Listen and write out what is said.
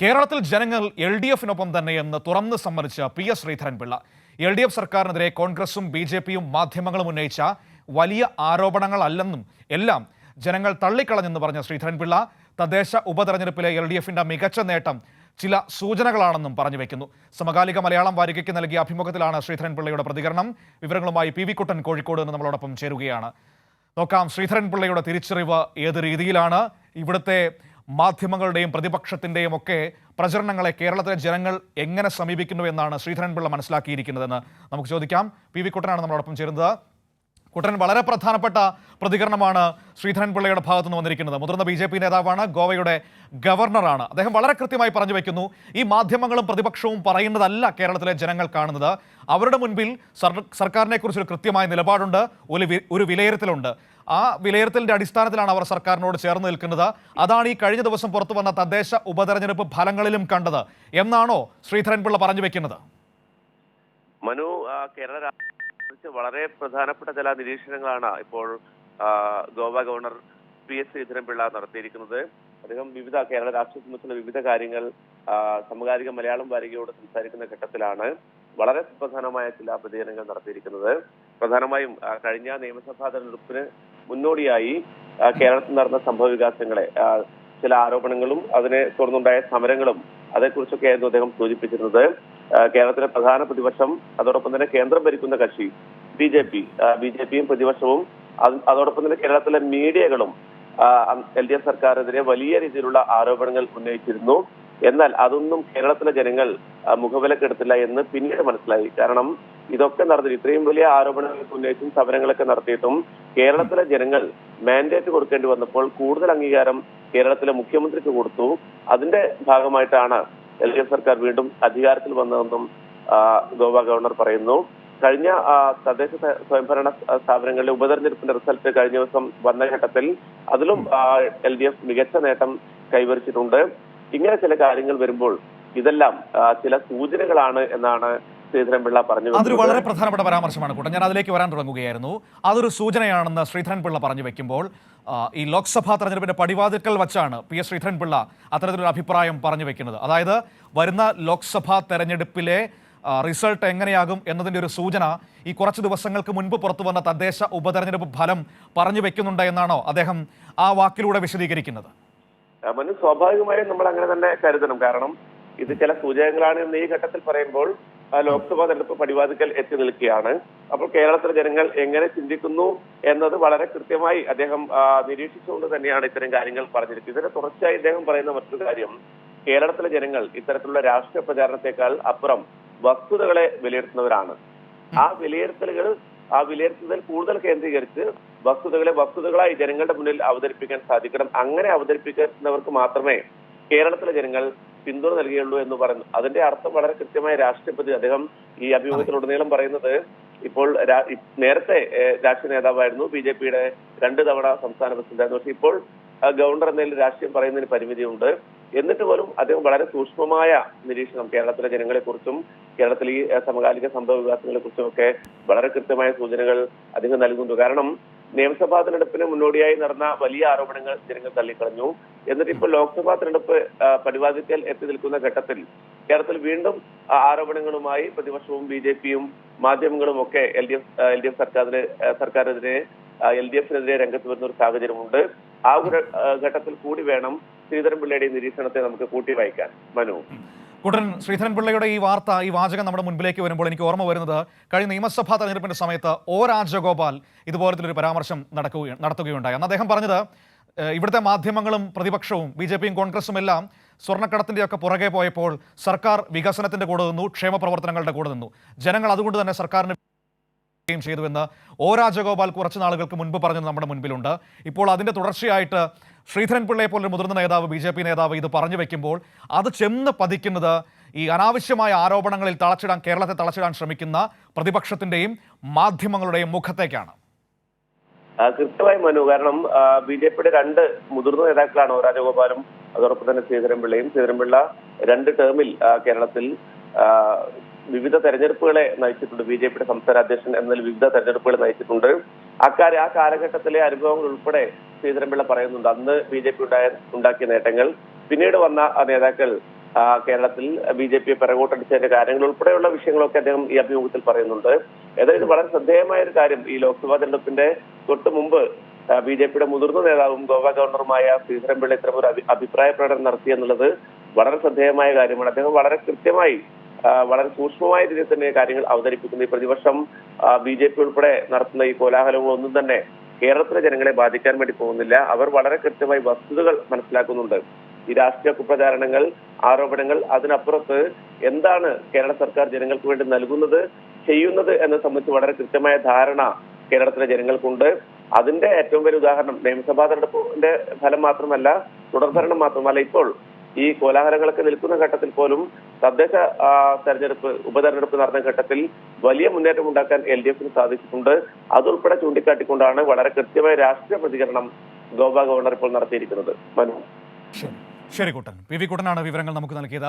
കേരളത്തിൽ ജനങ്ങൾ L D എഫിനൊപ്പം തന്നെയെന്ന് തുറന്ന് സമ്മതിച്ച P S Sreedharan Pillai. L D F സർക്കാരിനെതിരെ കോൺഗ്രസും ബി ജെ പിയും മാധ്യമങ്ങളും ഉന്നയിച്ച വലിയ ആരോപണങ്ങളല്ലെന്നും എല്ലാം ജനങ്ങൾ തള്ളിക്കളഞ്ഞെന്ന് പറഞ്ഞ ശ്രീധരൻപിള്ള തദ്ദേശ ഉപതെരഞ്ഞെടുപ്പിലെ എൽ ഡി എഫിന്റെ മികച്ച നേട്ടം ചില സൂചനകളാണെന്നും പറഞ്ഞു വെക്കുന്നു. സമകാലിക മലയാളം വാരികയ്ക്ക് നൽകിയ അഭിമുഖത്തിലാണ് ശ്രീധരൻപിള്ളയുടെ പ്രതികരണം. വിവരങ്ങളുമായി പി വി കുട്ടൻ കോഴിക്കോട് നിന്ന് നമ്മളോടൊപ്പം ചേരുകയാണ്. നോക്കാം ശ്രീധരൻപിള്ളയുടെ തിരിച്ചറിവ് ഏത് രീതിയിലാണ്? ഇവിടുത്തെ മാധ്യമങ്ങളുടെയും പ്രതിപക്ഷത്തിന്റെയും ഒക്കെ പ്രചരണങ്ങളെ കേരളത്തിലെ ജനങ്ങൾ എങ്ങനെ സമീപിക്കുന്നു എന്നാണ് ശ്രീധരൻപിള്ള മനസ്സിലാക്കിയിരിക്കുന്നതെന്ന് നമുക്ക് ചോദിക്കാം. പി വി കുട്ടനാണ് നമ്മളോടൊപ്പം ചേരുന്നത്. കുട്ടൻ വളരെ പ്രധാനപ്പെട്ട പ്രതികരണമാണ് ശ്രീധരൻപിള്ളയുടെ ഭാഗത്തു നിന്ന് വന്നിരിക്കുന്നത്. മുതിർന്ന ബി ജെ പി നേതാവാണ് ഗോവയുടെ ഗവർണറാണ്. അദ്ദേഹം വളരെ കൃത്യമായി പറഞ്ഞു വയ്ക്കുന്നു ഈ മാധ്യമങ്ങളും പ്രതിപക്ഷവും പറയുന്നതല്ല കേരളത്തിലെ ജനങ്ങൾ കാണുന്നത്. അവരുടെ മുൻപിൽ സർക്കാരിനെക്കുറിച്ചൊരു സർക്കാരിനെ കുറിച്ചൊരു കൃത്യമായ നിലപാടുണ്ട് ഒരു ഒരു വിലയിരുത്തലുണ്ട്. ആ വിലയിരുത്തലിന്റെ അടിസ്ഥാനത്തിലാണ് അവർ സർക്കാരിനോട് ചേർന്ന് നിൽക്കുന്നത്. അതാണ് ഈ കഴിഞ്ഞ ദിവസം പുറത്തു വന്ന തദ്ദേശ ഉപതെരഞ്ഞെടുപ്പ് ഫലങ്ങളിലും കണ്ടത്. എന്നാണോ ശ്രീധരൻപിള്ള പറഞ്ഞു വെക്കുന്നത്? മനു കേരള രാഷ്ട്രീയത്തെക്കുറിച്ച് വളരെ പ്രധാനപ്പെട്ട ചില നിരീക്ഷണങ്ങളാണ് ഇപ്പോൾ Goa governor P S Sreedharan Pillai നടത്തിയിരിക്കുന്നത്. അദ്ദേഹം വിവിധ കേരള രാഷ്ട്രീയ സംബന്ധിച്ചുള്ള വിവിധ കാര്യങ്ങൾ സമകാലിക മലയാളം വാരികയോട് സംസാരിക്കുന്ന ഘട്ടത്തിലാണ് വളരെ സുപ്രധാനമായ ചില പ്രതികരണങ്ങൾ നടത്തിയിരിക്കുന്നത്. പ്രധാനമായും കഴിഞ്ഞ നിയമസഭാ തെരഞ്ഞെടുപ്പിന് മുന്നോടിയായി കേരളത്തിൽ നടന്ന സംഭവ വികാസങ്ങളെ ചില ആരോപണങ്ങളും അതിനെ തുടർന്നുണ്ടായ സമരങ്ങളും അതേക്കുറിച്ചൊക്കെയായിരുന്നു അദ്ദേഹം സൂചിപ്പിച്ചിരുന്നത്. കേരളത്തിലെ പ്രധാന പ്രതിപക്ഷം അതോടൊപ്പം തന്നെ കേന്ദ്രം ഭരിക്കുന്ന കക്ഷി B J P. B J പിയും പ്രതിപക്ഷവും അതോടൊപ്പം തന്നെ കേരളത്തിലെ മീഡിയകളും എൽ ഡി എഫ് സർക്കാരിനെതിരെ വലിയ രീതിയിലുള്ള ആരോപണങ്ങൾ ഉന്നയിച്ചിരുന്നു. എന്നാൽ അതൊന്നും കേരളത്തിലെ ജനങ്ങൾ മുഖവിലക്കെടുത്തില്ല എന്ന് പിന്നീട് മനസ്സിലായി. കാരണം ഇതൊക്കെ നടത്തി ഇത്രയും വലിയ ആരോപണങ്ങൾ ഉന്നയിച്ചും സമരങ്ങളൊക്കെ നടത്തിയിട്ടും കേരളത്തിലെ ജനങ്ങൾ മാൻഡേറ്റ് കൊടുക്കേണ്ടി വന്നപ്പോൾ കൂടുതൽ അംഗീകാരം കേരളത്തിലെ മുഖ്യമന്ത്രിക്ക് കൊടുത്തു. അതിന്റെ ഭാഗമായിട്ടാണ് എൽ ഡി എഫ് സർക്കാർ വീണ്ടും അധികാരത്തിൽ വന്നതെന്നും ഗോവ ഗവർണർ പറയുന്നു. കഴിഞ്ഞ തദ്ദേശ സ്വ- സ്വയംഭരണ സ്ഥാ- സ്ഥാപനങ്ങളിലെ ഉപതെരഞ്ഞെടുപ്പിന്റെ റിസൾട്ട് കഴിഞ്ഞ ദിവസം വന്ന ഘട്ടത്തിൽ അതിലും എൽ ഡി എഫ് മികച്ച നേട്ടം കൈവരിച്ചിട്ടുണ്ട്. ഇങ്ങനെ ചില കാര്യങ്ങൾ വരുമ്പോൾ ഇതെല്ലാം ചില സൂചനകളാണ് എന്നാണ് ശ്രീധരൻപിള്ള പറഞ്ഞു അതൊരു വളരെ പ്രധാനപ്പെട്ട പരാമർശമാണ് കൂട്ടം ഞാൻ അതിലേക്ക് വരാൻ തുടങ്ങുകയായിരുന്നു. അതൊരു സൂചനയാണെന്ന് ശ്രീധരൻപിള്ള പറഞ്ഞു വെക്കുമ്പോൾ ഈ ലോക്സഭാ തെരഞ്ഞെടുപ്പിന്റെ പടിവാതിൽക്കൽ വച്ചാണ് പി എസ് ശ്രീധരൻപിള്ള അത്തരത്തിലൊരു അഭിപ്രായം പറഞ്ഞു വെക്കുന്നത്. അതായത് വരുന്ന ലോക്സഭാ തെരഞ്ഞെടുപ്പിലെ റിസൾട്ട് എങ്ങനെയാകും എന്നതിന്റെ ഒരു സൂചന ഈ കുറച്ച് ദിവസങ്ങൾക്ക് മുൻപ് പുറത്തു വന്ന തദ്ദേശ ഉപതെരഞ്ഞെടുപ്പ് ഫലം പറഞ്ഞു വെക്കുന്നുണ്ട് എന്നാണോ അദ്ദേഹം ആ വാക്കിലൂടെ വിശദീകരിക്കുന്നത്? സ്വാഭാവികമായും നമ്മൾ അങ്ങനെ തന്നെ കരുതണം. കാരണം ഇത് ചില സൂചകങ്ങളാണ് എന്ന് ഈ ഘട്ടത്തിൽ പറയുമ്പോൾ ലോക്സഭാ തെരഞ്ഞെടുപ്പ് പടിവാതിക്കൽ എത്തി നിൽക്കുകയാണ്. അപ്പോൾ കേരളത്തിലെ ജനങ്ങൾ എങ്ങനെ ചിന്തിക്കുന്നു എന്നത് വളരെ കൃത്യമായി അദ്ദേഹം നിരീക്ഷിച്ചുകൊണ്ട് തന്നെയാണ് ഇത്തരം കാര്യങ്ങൾ പറഞ്ഞിരിക്കുന്നത്. ഇതിന് തുടർച്ചയായി അദ്ദേഹം പറയുന്ന മറ്റൊരു കാര്യം കേരളത്തിലെ ജനങ്ങൾ ഇത്തരത്തിലുള്ള രാഷ്ട്രീയ പ്രചാരണത്തെക്കാൾ അപ്പുറം വസ്തുതകളെ വിലയിരുത്തുന്നവരാണ്. ആ വിലയിരുത്തലുകൾ ആ വിലയിരുത്തുന്നതിൽ കൂടുതൽ കേന്ദ്രീകരിച്ച് വസ്തുതകളെ വസ്തുതകളായി ജനങ്ങളുടെ മുന്നിൽ അവതരിപ്പിക്കാൻ സാധിക്കണം. അങ്ങനെ അവതരിപ്പിക്കുന്നവർക്ക് മാത്രമേ കേരളത്തിലെ ജനങ്ങൾ പിന്തുണ നൽകിയുള്ളൂ എന്ന് പറയുന്നു. അതിന്റെ അർത്ഥം വളരെ കൃത്യമായ രാഷ്ട്രപതി അദ്ദേഹം ഈ അഭിമുഖത്തിലുടനീളം പറയുന്നത് ഇപ്പോൾ നേരത്തെ രാഷ്ട്രീയ നേതാവായിരുന്നു. ബി ജെ പിയുടെ രണ്ട് തവണ സംസ്ഥാന പ്രസിഡന്റായിരുന്നു. പക്ഷേ ഇപ്പോൾ ഗവർണർ എന്നതിൽ രാഷ്ട്രീയം പറയുന്നതിന് പരിമിതിയുണ്ട്. എന്നിട്ട് പോലും അദ്ദേഹം വളരെ സൂക്ഷ്മമായ നിരീക്ഷണം കേരളത്തിലെ ജനങ്ങളെ കുറിച്ചും കേരളത്തിൽ ഈ സമകാലിക സംഭവ വികാസങ്ങളെ കുറിച്ചും ഒക്കെ വളരെ കൃത്യമായ സൂചനകൾ അദ്ദേഹം നൽകുന്നുണ്ട്. കാരണം നിയമസഭാ തെരഞ്ഞെടുപ്പിന് മുന്നോടിയായി നടന്ന വലിയ ആരോപണങ്ങൾ ജനങ്ങൾ തള്ളിക്കളഞ്ഞു. എന്നിട്ട് ഇപ്പോൾ ലോക്സഭാ തെരഞ്ഞെടുപ്പ് പരിപാടിക്കൽ എത്തി നിൽക്കുന്ന ഘട്ടത്തിൽ കേരളത്തിൽ വീണ്ടും ആരോപണങ്ങളുമായി പ്രതിപക്ഷവും ബി ജെ പിയും മാധ്യമങ്ങളും ഒക്കെ L D F L D F സർക്കാരിന് സർക്കാരിനെതിരെ എൽ ഡി എഫിനെതിരെ രംഗത്ത് വരുന്ന ഒരു സാഹചര്യമുണ്ട്. ആ ഒരു ഘട്ടത്തിൽ കൂടി വേണം ശ്രീധരൻപിള്ളയുടെ പിള്ളയുടെ നിരീക്ഷണത്തെ നമുക്ക് കൂട്ടി വായിക്കാൻ. മനു. കുട്ടൻ ശ്രീധരൻപിള്ളയുടെ ഈ വാർത്ത ഈ വാചകം നമ്മുടെ മുൻപിലേക്ക് വരുമ്പോൾ എനിക്ക് ഓർമ്മ വരുന്നത് കഴിഞ്ഞ നിയമസഭാ തെരഞ്ഞെടുപ്പിന്റെ സമയത്ത് ഒ രാജഗോപാൽ ഇതുപോലത്തെ പരാമർശം നടക്കുക നടത്തുകയുണ്ടായി. അന്ന് അദ്ദേഹം പറഞ്ഞത് ഇവിടുത്തെ മാധ്യമങ്ങളും പ്രതിപക്ഷവും ബി ജെ പിയും കോൺഗ്രസും എല്ലാം സ്വർണക്കടത്തിന്റെയൊക്കെ പുറകെ പോയപ്പോൾ സർക്കാർ വികസനത്തിന്റെ കൂടെ നിന്നു ക്ഷേമ പ്രവർത്തനങ്ങളുടെ കൂടെ നിന്നു. ജനങ്ങൾ അതുകൊണ്ട് തന്നെ സർക്കാരിന് യും ചെയ്തുവെന്ന് ഒ രാജഗോപാൽ കുറച്ച് നാളുകൾക്ക് മുൻപ് പറഞ്ഞത് നമ്മുടെ മുൻപിലുണ്ട്. ഇപ്പോൾ അതിന്റെ തുടർച്ചയായിട്ട് ശ്രീധരൻ പിള്ളയെ പോലൊരു മുതിർന്ന നേതാവ് ബി ജെ പി നേതാവ് ഇത് പറഞ്ഞു വെക്കുമ്പോൾ അത് ചെന്ന് പതിക്കുന്നത് ഈ അനാവശ്യമായ ആരോപണങ്ങളിൽ തളച്ചിടാൻ കേരളത്തെ തളച്ചിടാൻ ശ്രമിക്കുന്ന പ്രതിപക്ഷത്തിന്റെയും മാധ്യമങ്ങളുടെയും മുഖത്തേക്കാണ്. കൃത്യമായി മനു കാരണം ബി ജെ പിയുടെ രണ്ട് മുതിർന്ന നേതാക്കളാണ് ഒ രാജഗോപാലും അതോടൊപ്പം തന്നെ ശ്രീധരൻപിള്ളയും ശ്രീധരൻപിള്ള രണ്ട് ടേമിൽ കേരളത്തിൽ വിവിധ തെരഞ്ഞെടുപ്പുകളെ നയിച്ചിട്ടുണ്ട്. ബി ജെ പിയുടെ സംസ്ഥാന അധ്യക്ഷൻ എന്നതിൽ വിവിധ തെരഞ്ഞെടുപ്പുകളെ നയിച്ചിട്ടുണ്ട്. അക്കാര്യം ആ കാലഘട്ടത്തിലെ അനുഭവങ്ങൾ ഉൾപ്പെടെ ശ്രീധരൻപിള്ള പറയുന്നുണ്ട്. അന്ന് ബി ജെ പി ഉണ്ടായ ഉണ്ടാക്കിയ നേട്ടങ്ങൾ പിന്നീട് വന്ന നേതാക്കൾ കേരളത്തിൽ ബി ജെ പിയെ പിറകോട്ടടിച്ചതിന്റെ കാര്യങ്ങൾ ഉൾപ്പെടെയുള്ള വിഷയങ്ങളൊക്കെ അദ്ദേഹം ഈ അഭിമുഖത്തിൽ പറയുന്നുണ്ട്. ഏതായാലും വളരെ ശ്രദ്ധേയമായ ഒരു കാര്യം. ഈ ലോക്സഭാ തെരഞ്ഞെടുപ്പിന്റെ തൊട്ട് മുമ്പ് ബി ജെ പിയുടെ മുതിർന്ന നേതാവും ഗോവ ഗവർണറുമായ ശ്രീധരൻപിള്ള ഇത്തരം ഒരു അഭിപ്രായ പ്രകടനം നടത്തി എന്നുള്ളത് വളരെ ശ്രദ്ധേയമായ കാര്യമാണ്. അദ്ദേഹം വളരെ കൃത്യമായി വളരെ സൂക്ഷ്മമായ രീതിയിൽ തന്നെ കാര്യങ്ങൾ അവതരിപ്പിക്കുന്നു. ഈ പ്രതിപക്ഷം ബി ജെ പി ഉൾപ്പെടെ നടത്തുന്ന ഈ കോലാഹലങ്ങളൊന്നും തന്നെ കേരളത്തിലെ ജനങ്ങളെ ബാധിക്കാൻ വേണ്ടി പോകുന്നില്ല. അവർ വളരെ കൃത്യമായി വസ്തുതകൾ മനസ്സിലാക്കുന്നുണ്ട്. ഈ രാഷ്ട്രീയ കുപ്രചാരണങ്ങൾ ആരോപണങ്ങൾ അതിനപ്പുറത്ത് എന്താണ് കേരള സർക്കാർ ജനങ്ങൾക്ക് വേണ്ടി നൽകുന്നത് ചെയ്യുന്നത് എന്നത് സംബന്ധിച്ച് വളരെ കൃത്യമായ ധാരണ കേരളത്തിലെ ജനങ്ങൾക്കുണ്ട്. അതിന്റെ ഏറ്റവും വലിയ ഉദാഹരണം നിയമസഭാ തെരഞ്ഞെടുപ്പിന്റെ ഫലം മാത്രമല്ല തുടർഭരണം മാത്രമല്ല ഇപ്പോൾ ഈ കോലാഹലങ്ങളൊക്കെ നിൽക്കുന്ന ഘട്ടത്തിൽ പോലും തദ്ദേശ തെരഞ്ഞെടുപ്പ് ഉപതെരഞ്ഞെടുപ്പ് നടന്ന ഘട്ടത്തിൽ വലിയ മുന്നേറ്റം ഉണ്ടാക്കാൻ എൽ ഡി എഫിന് സാധിച്ചിട്ടുണ്ട്. അതുൾപ്പെടെ ചൂണ്ടിക്കാട്ടിക്കൊണ്ടാണ് വളരെ കൃത്യമായ രാഷ്ട്രീയ പ്രതികരണം ഗോവ ഗവർണർ ഇപ്പോൾ നടത്തിയിരിക്കുന്നത്. മനു. ശരി കൂട്ടൻ. പി വി കുട്ടനാണ് വിവരങ്ങൾ നമുക്ക് നൽകിയത്.